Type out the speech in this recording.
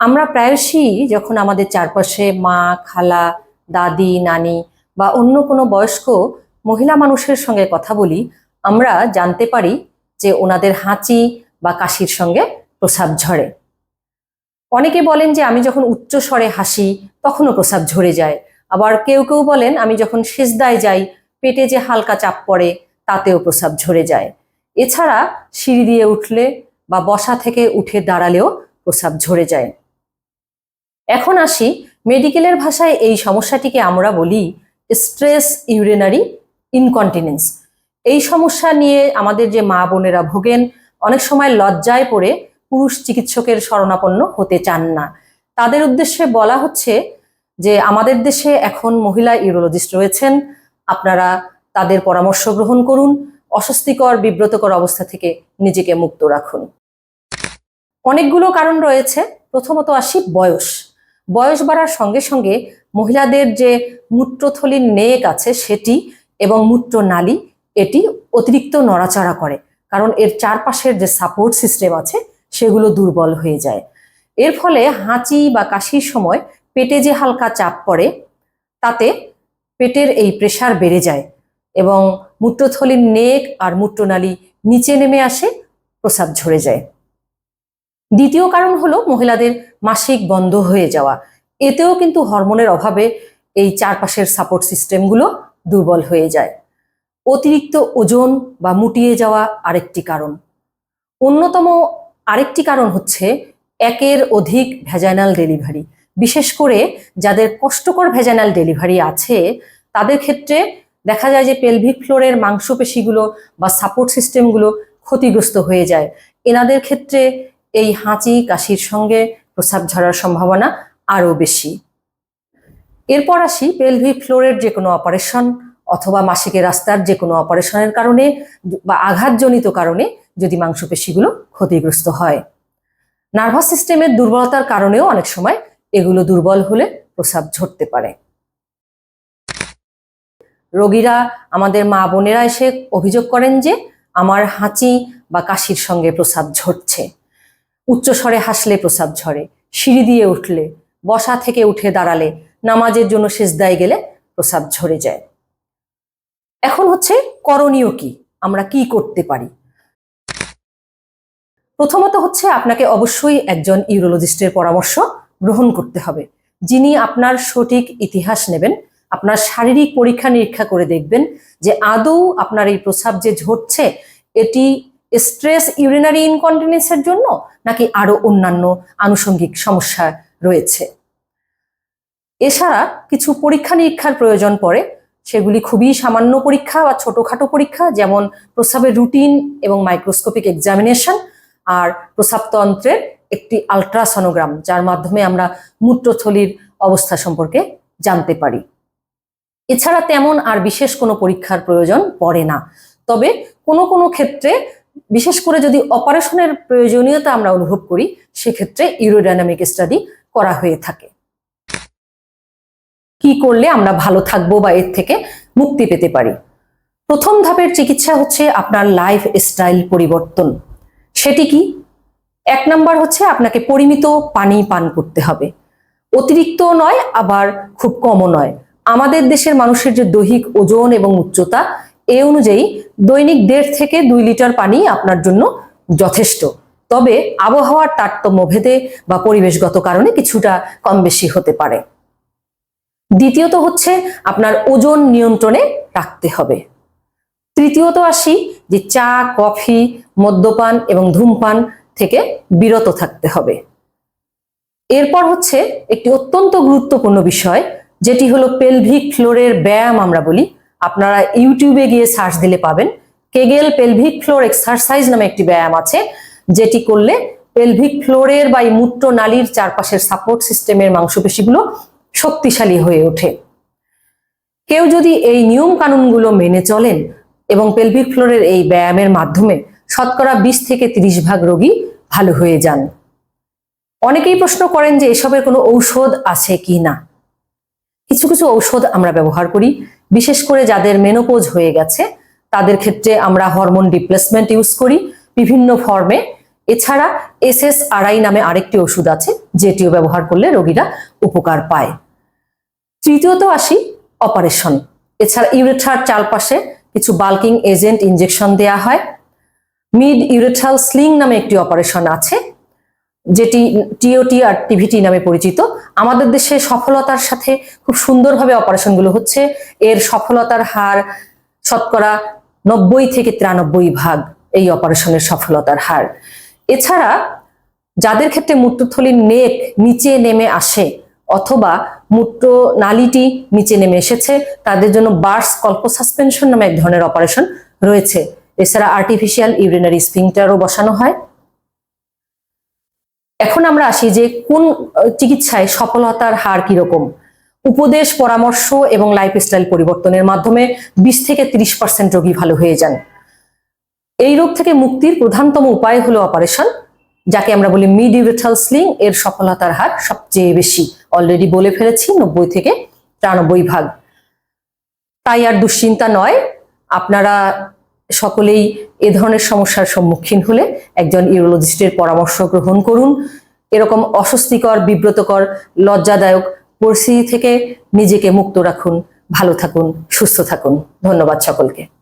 আমরা প্রায়শই যখন আমাদের চারপাশে মা, খালা, দাদি, নানি বা অন্য কোনো বয়স্ক মহিলা মানুষের সঙ্গে কথা বলি, আমরা জানতে পারি যে ওনাদের হাঁচি বা কাশির সঙ্গে প্রসাব ঝরে। অনেকে বলেন যে আমি যখন উচ্চ স্বরে হাসি, তখনও প্রসাব ঝরে যায়। আবার কেউ কেউ বলেন, আমি যখন সেজদায় যাই, পেটে যে হালকা চাপ পড়ে, তাতেও প্রসাব ঝরে যায়। এছাড়া সিঁড়ি দিয়ে উঠলে বা বসা থেকে উঠে দাঁড়ালেও প্রসাব ঝরে যায়। এখন আসি মেডিকেলের ভাষায় এই সমস্যাটিকে আমরা বলি স্ট্রেস ইউরিনারি ইনকন্টিনেন্স এই সমস্যা নিয়ে আমাদের যে মা বোনেরা ভোগেন, অনেক সময় লজ্জায় পড়ে পুরুষ চিকিৎসকের শরণাপন্ন হতে চান না। তাদের উদ্দেশ্যে বলা হচ্ছে যে আমাদের দেশে এখন মহিলা ইউরোলজিস্ট রয়েছেন, আপনারা তাদের পরামর্শ গ্রহণ করুন, অস্বস্তিকর, বিব্রতকর অবস্থা থেকে নিজেকে মুক্ত রাখুন। অনেকগুলো কারণ রয়েছে। প্রথমত আসি বয়স। বয়স বাড়ার সঙ্গে সঙ্গে মহিলাদের যে মূত্রথলির নেক আছে সেটি এবং মূত্রনালী, এটি অতিরিক্ত নড়াচড়া করে। কারণ এর চারপাশের যে সাপোর্ট সিস্টেম আছে, সেগুলো দুর্বল হয়ে যায়। এর ফলে হাঁচি বা কাশির সময় পেটে যে হালকা চাপ পড়ে, তাতে পেটের এই প্রেসার বেড়ে যায় এবং মূত্রথলির নেক আর মূত্রনালী নিচে নেমে আসে, প্রসাব ঝরে যায়। দ্বিতীয় কারণ হলো মহিলাদের মাসিক বন্ধ হয়ে যাওয়া। এতেও কিন্তু হরমোনের অভাবে এই চারপাশের সাপোর্ট সিস্টেমগুলো দুর্বল হয়ে যায়। অতিরিক্ত ওজন বা মুটিয়ে যাওয়া আরেকটি কারণ। অন্যতম আরেকটি কারণ হচ্ছে একের অধিক ভ্যাজাইনাল ডেলিভারি বিশেষ করে যাদের কষ্টকর ভ্যাজাইনাল ডেলিভারি আছে, তাদের ক্ষেত্রে দেখা যায় যে পেলভিক ফ্লোরের মাংসপেশিগুলো বা সাপোর্ট সিস্টেমগুলো ক্ষতিগ্রস্ত হয়ে যায়। এনাদের ক্ষেত্রে এই হাঁচি কাশির সঙ্গে প্রস্রাব ঝরার সম্ভাবনা আরও বেশি। এরপর আসি পেলভিক ফ্লোরের যে কোনো অপারেশন অথবা মাসিকের রাস্তার যে কোনো অপারেশনের কারণে বা আঘাতজনিত কারণে যদি মাংসপেশিগুলো ক্ষতিগ্রস্ত হয়। নার্ভাস সিস্টেমের দুর্বলতার কারণেও অনেক সময় এগুলো দুর্বল হলে প্রস্রাব ঝরতে পারে। রোগীরা আমাদের মা বোনেরা এসে অভিযোগ করেন যে আমার হাঁচি বা কাশির সঙ্গে প্রস্রাব ঝরছে। উচ্চস্বরে হাসলে প্রস্রাব ঝরে, সিঁড়ি দিয়ে উঠলে, বসা থেকে উঠে দাঁড়ালে, নামাজের জন্য সেজদায় গেলে প্রস্রাব ঝরে যায়। এখন হচ্ছে করণীয় কি? আমরা কি করতে পারি? প্রথমত হচ্ছে আপনাকে অবশ্যই একজন ইউরোলজিস্টের পরামর্শ গ্রহণ করতে হবে। যিনি আপনার সঠিক ইতিহাস নেবেন, আপনার শারীরিক পরীক্ষা নিরীক্ষা করে দেখবেন যে আদৌ আপনার এই প্রস্রাব যে ঝরছে, এটি স্ট্রেস ইউরিনারি ইনকন্টিনেন্সের জন্য নাকি আরও অন্যান্য আনুষঙ্গিক সমস্যা রয়েছে। এছাড়া কিছু পরীক্ষা নিরীক্ষার প্রয়োজন পড়ে, সেগুলি খুবই সামান্য পরীক্ষা বা ছোটখাটো পরীক্ষা, যেমন প্রস্রাবের রুটিন এবং মাইক্রোস্কোপিক এক্সামিনেশন আর প্রস্রাবতন্ত্রের একটি আলট্রাসনোগ্রাম, যার মাধ্যমে আমরা মূত্রথলির অবস্থা সম্পর্কে জানতে পারি। এছাড়া তেমন আর বিশেষ কোনো পরীক্ষার প্রয়োজন পড়ে না। তবে কোনো কোনো ক্ষেত্রে বিশেষ করে যদি অপারেশনের প্রয়োজনীয়তা আমরা অনুভব করি, সেক্ষেত্রে ইউরোডাইনামিক স্টাডি করা হয়ে থাকে। কি করলে আমরা ভালো থাকব বা এর থেকে মুক্তি পেতে পারি? প্রথম ধাপের চিকিৎসা হচ্ছে আপনার লাইফ স্টাইল পরিবর্তন। সেটি কি? এক নাম্বার হচ্ছে আপনাকে পরিমিত পানি পান করতে হবে। অতিরিক্ত নয়, আবার খুব কমও নয়। আমাদের দেশের মানুষের যে দৈহিক ওজন এবং উচ্চতা এ অনুযায়ী দৈনিক দেড় থেকে দুই লিটার পানি আপনার জন্য যথেষ্ট। তবে আবহাওয়ার তারতম্য ভেদে বা পরিবেশগত কারণে কিছুটা কম বেশি হতে পারে। দ্বিতীয়ত হচ্ছে আপনার ওজন নিয়ন্ত্রণে রাখতে হবে। তৃতীয়ত আসি যে চা, কফি, মদ্যপান এবং ধূমপান থেকে বিরত থাকতে হবে। এরপর হচ্ছে একটি অত্যন্ত গুরুত্বপূর্ণ বিষয়, যেটি হলো পেলভিক ফ্লোরের ব্যায়াম আমরা বলি। আপনারা ইউটিউবে গিয়ে সার্চ দিলে পাবেন। কেগেল পেলভিক ফ্লোর এক্সারসাইজ নামে একটি ব্যায়াম আছে, যেটি করলে পেলভিক ফ্লোরের বা মূত্র নালীর চারপাশের সাপোর্ট সিস্টেমের মাংসপেশিগুলো শক্তিশালী হয়ে ওঠে। কেউ যদি এই নিয়ম কানুনগুলো মেনে চলেন এবং পেলভিক ফ্লোরের এই ব্যায়ামের মাধ্যমে শতকরা বিশ থেকে তিরিশ ভাগ রোগী ভালো হয়ে যান। অনেকেই প্রশ্ন করেন যে এসবের কোনো ঔষধ আছে কি না? কিছু কিছু ঔষধ আমরা ব্যবহার করি বিশেষ করে যাদের মেনোপোজ হয়ে গেছে, তাদের ক্ষেত্রে আমরা হরমোন রিপ্লেসমেন্ট ইউজ করি বিভিন্ন ফর্মে এছাড়া এস এস আরআই নামে আরেকটি ওষুধ আছে, যেটিও ব্যবহার করলে রোগীরা উপকার পায়। তৃতীয়ত আসি অপারেশন এছাড়া ইউরেথার চারপাশে কিছু বাল্কিং এজেন্ট ইনজেকশন দেয়া হয়। মিড ইউরেথাল স্লিং নামে একটি অপারেশন আছে যেটি টিওটি আর টিভিটি নামে পরিচিত, আমাদের দেশে সফলতার সাথে খুব সুন্দরভাবে অপারেশনগুলো হচ্ছে। এর সফলতার হার শতকরা নব্বই থেকে তিরানব্বই ভাগ এই অপারেশনের সফলতার হার। এছাড়া যাদের ক্ষেত্রে মূত্রথলির নেক নিচে নেমে আসে অথবা মূত্র নালীটি নিচে নেমে এসেছে, তাদের জন্য বার্স কল্প সাসপেনশন নামে এক ধরনের অপারেশন রয়েছে। এছাড়া আর্টিফিশিয়াল ইউরিনারি স্পিংটারও বসানো হয়। এখন আমরা আসি যে কোন চিকিৎসায় সফলতার হার কীরকম? উপদেশ, পরামর্শ এবং লাইফস্টাইল পরিবর্তনের মাধ্যমে বিশ থেকে ত্রিশ পার্সেন্ট রোগী ভালো হয়ে যান। এই রোগ থেকে মুক্তির প্রধানতম উপায় হলো অপারেশন যাকে আমরা বলি মিড ইউরেথাল স্লিং এর সফলতার হার সবচেয়ে বেশি। অলরেডি বলে ফেলেছি, নব্বই থেকে তিরানব্বই ভাগ। তাই আর দুশ্চিন্তা নয়, আপনারা সকলেই এ ধরনের সমস্যার সম্মুখীন হলে একজন ইউরোলজিস্টের পরামর্শ গ্রহণ করুন। এরকম অস্বস্তিকর, বিব্রতকর, লজ্জাদায়ক পরিস্থিতি থেকে নিজেকে মুক্ত রাখুন। ভালো থাকুন, সুস্থ থাকুন। ধন্যবাদ সকলকে।